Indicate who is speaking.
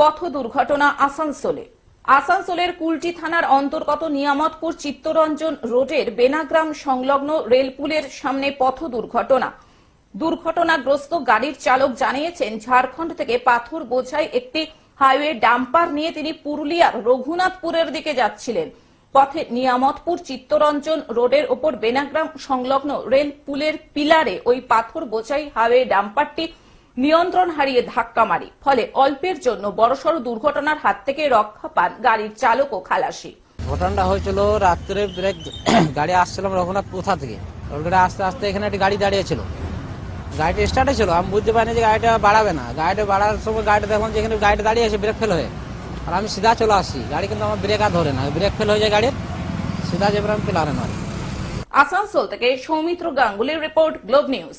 Speaker 1: পথ দুর্ঘটনা আসানসোলে। আসানসোলের কুলটি থানার অন্তর্গত নিয়ামতপুর চিত্তরঞ্জন রোডের বেনাগ্রাম সংলগ্ন রেলপুলের সামনে পথ দুর্ঘটনা। দুর্ঘটনাগ্রস্ত গাড়ির চালক জানিয়েছেন, ঝাড়খণ্ড থেকে পাথর বোঝাই একটি হাইওয়ে ডাম্পার নিয়ে তিনি পুরুলিয়ার রঘুনাথপুরের দিকে যাচ্ছিলেন। পথে নিয়ামতপুর চিত্তরঞ্জন রোডের ওপর বেনাগ্রাম সংলগ্ন রেল পুলের পিলারে ওই পাথর বোঝাই হাইওয়ে ডাম্পারটি নিয়ন্ত্রণ হারিয়ে ধাক্কা মারি। ফলে অল্পের জন্য বড়সড় দুর্ঘটনার হাত থেকে রক্ষা পান গাড়ির চালক ও খালাসি।
Speaker 2: ঘটনাটা হয়েছিল রাত্রে ব্রেক গাড়ি আসছিলাম রঘুনাথ কোথা থেকে? রঘুনাথ আস্তে আস্তে এখানে একটি গাড়ি দাঁড়িয়ে ছিল গাড়িটা স্টার্টে ছিল আমি বুঝতে পারিনি যে গাড়িটা বাড়াবে না। গাড়িটা বাড়ার সময় গাড়িটা দেখলাম যে এখানে গাড়িটা দাঁড়িয়ে আছে ব্রেক ফেল হয়ে। আর আমি সিধা চলে আসি গাড়ি কিন্তু আমার ব্রেক আর ধরে না। ব্রেক ফেল হয়ে যায় গাড়ির। সিধা যেবার আমি পিলারে মারি
Speaker 1: আসানসোল থেকে সৌমিত্র গাঙ্গুলির রিপোর্ট গ্লোব নিউজ।